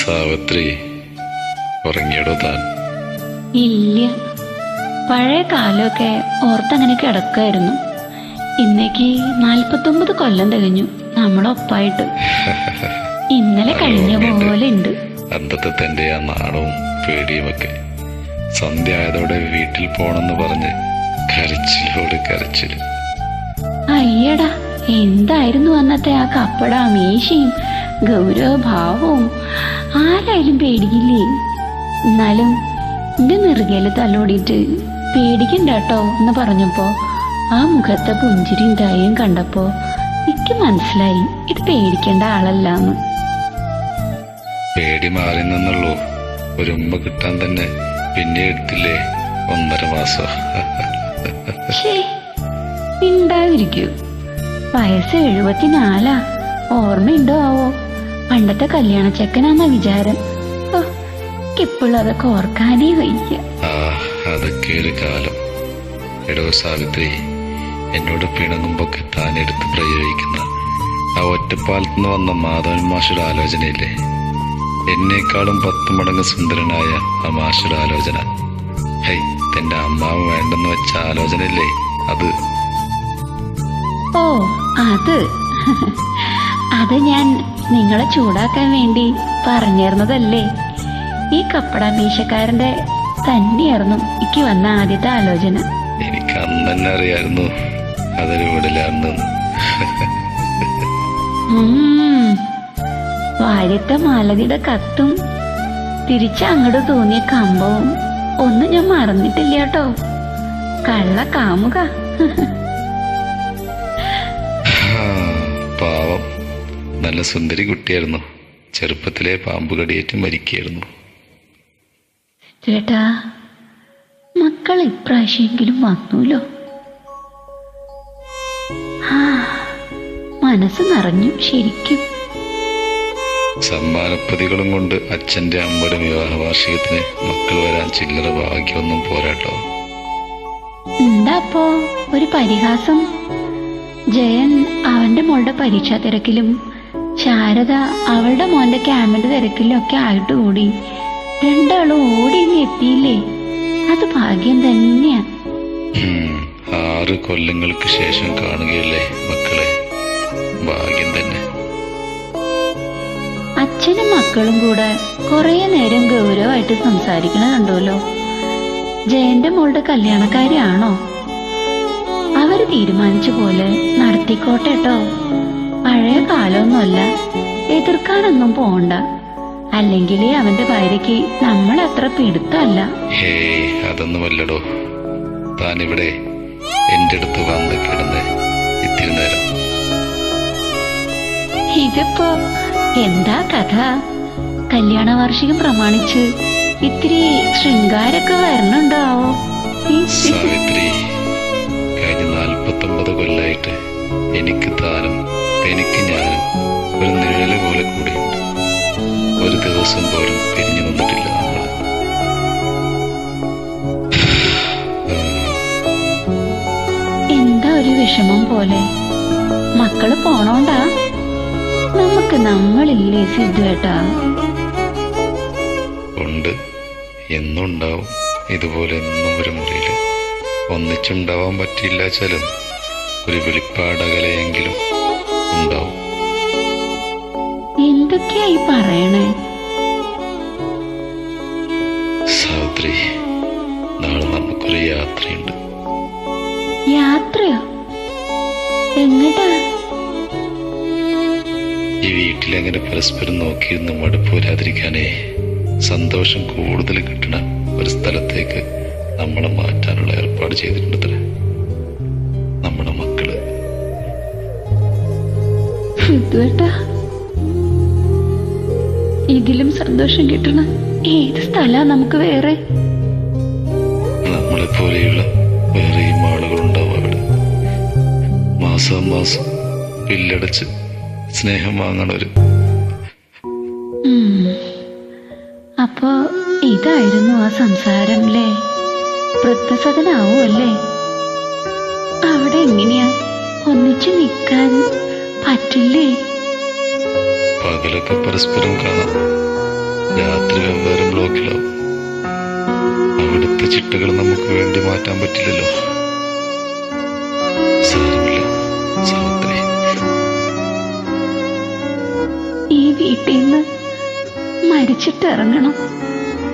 സാവിത്രി ഉറങ്ങിയടോ താൻ. ഇല്ല. പഴയ കാലമൊക്കെ ഓർത്തങ്ങനെ കിടക്കായിരുന്നു. ഇന്നേക്ക് നാൽപ്പത്തൊമ്പത് കൊല്ലം തികഞ്ഞു. നമ്മളൊപ്പായിട്ട്. ഇന്നലെ കഴിഞ്ഞ പോലെ ഉണ്ട് അന്തത്തെ തന്റെ ആ നാണവും പേടിയുമൊക്കെ സന്ധ്യ ആയതോടെ വീട്ടിൽ പോണെന്ന് പറഞ്ഞ് കരച്ചിലോട് കരച്ചിൽ അയ്യടാ എന്തായിരുന്നു അന്നത്തെ ആ കപ്പട മീശയും ഗൗരവഭാവവും? ആരായാലും പേടിക്കില്ലേ? എന്നാലും എന്റെ നെറുകയിൽ തലോടിയിട്ട് പേടിക്കണ്ട കേട്ടോ എന്ന് പറഞ്ഞപ്പോ ആ മുഖത്തെ പുഞ്ചിരിയും ദയയും കണ്ടപ്പോ എനിക്ക് മനസ്സിലായി ഇത് പേടിക്കേണ്ട ആളല്ലാന്ന്. പേടി മാറി നിന്നുള്ളൂ ഒരു ഉമ്മ കിട്ടാൻ തന്നെ പിന്നെ എടുത്തില്ലേ? ഒന്നര മാസം. ഉണ്ടായിരിക്കൂ വയസ്സ് എഴുപത്തിനാലാ. ഓർമ്മയുണ്ടോ ആവോ? പണ്ടത്തെ കല്യാണ ചെക്കനാന്ന വിചാരം. ഇപ്പോഴും അതൊക്കെ ഓർക്കാനേ വയ്യ. അതൊക്കെ ഒരു കാലം. എടോ സാവിത്രി എന്നോട് പിണങ്ങുമ്പൊക്കെ താൻ എടുത്ത് പ്രയോഗിക്കുന്ന ആ ഒറ്റപ്പാലത്ത് നിന്ന് വന്ന മാധവൻ മാഷയുടെ ആലോചനയില്ലേ? എന്നേക്കാളും പത്ത് മടങ്ങ് സുന്ദരനായ ആ മാഷയുടെ ആലോചന. ഹൈ തന്റെ അമ്മാവ് വേണ്ടെന്ന് വെച്ച ആലോചനയില്ലേ അത്? ഓ അത്. അത് ഞാൻ നിങ്ങളെ ചൂടാക്കാൻ വേണ്ടി പറഞ്ഞിരുന്നതല്ലേ? ഈ കപ്പട മീശക്കാരന്റെ തന്നെയായിരുന്നു എനിക്ക് വന്ന ആദ്യത്തെ ആലോചന. എനിക്ക് അന്ന് തന്നെ അറിയായിരുന്നു അതൊരു വിടലാണെന്ന്. വാര്യത്തെ മാലതിയുടെ കത്തും തിരിച്ച് അങ്ങോട്ട് തോന്നിയ കമ്പവും ഒന്നും ഞാൻ മറന്നിട്ടില്ല കേട്ടോ. കള്ള കാമുക. നല്ല സുന്ദരി കുട്ടിയായിരുന്നു. ചെറുപ്പത്തിലെ പാമ്പ് കടിയേറ്റ് മരിക്കുകയായിരുന്നു. ചേട്ടാ മക്കൾ ഇപ്രാവശ്യമെങ്കിലും വന്നൂലോ? മനസ്സ് നിറഞ്ഞു ശരിക്കും. സമ്മാനപ്പതികളും കൊണ്ട് അച്ഛന്റെ അമ്മയുടെ വിവാഹ വാർഷികത്തിന് മക്കൾ വരാൻ ചില്ലറ ഭാഗ്യമൊന്നും പോരാട്ടോ. എന്താപ്പോ ഒരു പരിഹാസം? ജയൻ അവന്റെ മോളുടെ പരീക്ഷാ തിരക്കിലും ശാരദ അവളുടെ മോന്റെ ക്യാമ്പിന്റെ തിരക്കിലൊക്കെ ആയിട്ട് കൂടി രണ്ടാളും ഓടി ഇങ്ങ് എത്തിയില്ലേ? അത് ഭാഗ്യം തന്നെയാ. ആറ് കൊല്ലങ്ങൾക്ക് ശേഷം കാണുകയല്ലേ മക്കളെ? ഭാഗ്യം തന്നെ. അച്ഛനും മക്കളും കൂടെ കൊറേ നേരം ഗൗരവമായിട്ട് സംസാരിക്കണ കണ്ടല്ലോ ജയന്റെ മോളുടെ കല്യാണക്കാരിയാണോ? അവർ തീരുമാനിച്ച പോലെ നടത്തിക്കോട്ടെ കേട്ടോ പഴയ കാലമൊന്നുമല്ല എതിർക്കാനൊന്നും പോണ്ട. അല്ലെങ്കിൽ അവന്റെ ഭാര്യയ്ക്ക് നമ്മൾ അത്ര പിടുത്തല്ല ഹേ അതൊന്നുമല്ലടോ. താനിവിടെ എന്റെ അടുത്ത് വന്ന് കിടന്ന് ഇത്തിരി നേരം. ഇതിപ്പോ എന്താ കഥ? കല്യാണ വാർഷികം പ്രമാണിച്ച് ഇത്തിരി ശൃംഗാരൊക്കെ വരണുണ്ടാവോ വിഷമം പോലെ. മക്കൾ പോണോണ്ടാ? നമുക്ക് നമ്മളില്ലേ സിദ്ധുവേട്ടാ ഉണ്ട്. എന്നുണ്ടാവും. ഇതുപോലെ എന്നും ഒരു മുറിയിൽ ഒന്നിച്ചുണ്ടാവാൻ പറ്റില്ല ചലും ഒരു വെളിപ്പാടകലയെങ്കിലും ഉണ്ടാവും. എന്തൊക്കെയായി പറയണേ? സാവിത്രി നാളെ നമുക്കൊരു യാത്രയുണ്ട്. യാത്രയോ? എങ്ങട്ടാ ഈ വീട്ടിലെങ്ങനെ പരസ്പരം നോക്കിയിരുന്ന് മടുപ്പ് വരാതിരിക്കാനേ സന്തോഷം കൂടുതൽ കിട്ടണ ഒരു സ്ഥലത്തേക്ക് നമ്മളെ മാറ്റാനുള്ള ഏർപ്പാട് ചെയ്തിട്ടുണ്ടത്രേ. നമ്മുടെ മക്കൾ. ഇതിലും സന്തോഷം കിട്ടണ ഏത് സ്ഥലാ നമുക്ക് വേറെ? നമ്മളെ പോലെയുള്ള വേറെയും ആളുകളുണ്ടാവും അവിടെ. മാസം മാസം ബില്ലടച്ച് സ്നേഹം വാങ്ങണവര്. അപ്പോ ഇതായിരുന്നു ആ സംസാരം അല്ലേ വൃദ്ധസദനാവോ അല്ലേ അവിടെ എങ്ങനെയാ? ഒന്നിച്ചു നിൽക്കാൻ പറ്റില്ലേ? പകലൊക്കെ പരസ്പരം കാണാം. രാത്രി വെവ്വേറെ ബ്ലോക്കിലാവും. അവിടുത്തെ ചിട്ടകൾ നമുക്ക് വേണ്ടി മാറ്റാൻ പറ്റില്ലല്ലോ. ഈ വീട്ടിൽ നിന്ന് മരിച്ചിട്ട് ഇറങ്ങണം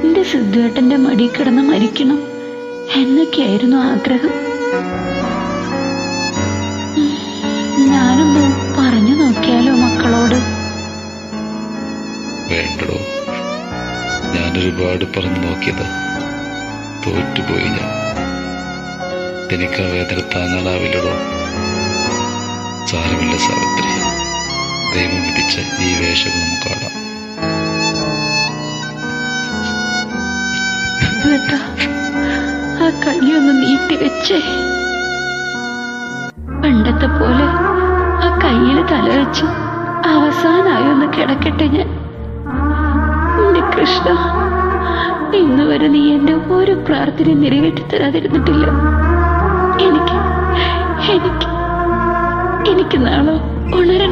എന്റെ സിദ്ധുവേട്ടന്റെ മടി കിടന്ന് മരിക്കണം എന്നൊക്കെയായിരുന്നു ആഗ്രഹം. ഞാനൊന്ന് പറഞ്ഞു നോക്കിയാലോ മക്കളോട്? വേണ്ടടോ. ഞാനൊരുപാട് പറഞ്ഞു നോക്കിയത് തോറ്റുപോയി ഞാൻ. എനിക്ക് ആ വേദന താങ്ങാനാവില്ലടോ. സാരമില്ല സാവിത്രി. ദൈവം വിധിച്ച ഈ വേഷം നമുക്ക് ആടാം ആ നീട്ടി വെച്ചേ. പണ്ടത്തെ പോലെ ആ കയ്യിൽ തല വെച്ച് അവസാനമായി ഒന്ന് കിടക്കട്ടെ ഞാൻ. എന്റെ കൃഷ്ണ ഇന്ന് വരെ നീ എന്റെ ഒരു പ്രാർത്ഥന നിറവേറ്റി തരാതിരുന്നിട്ടില്ല. എനിക്ക് എനിക്ക് എനിക്ക് നാളെ ഉണരാൻ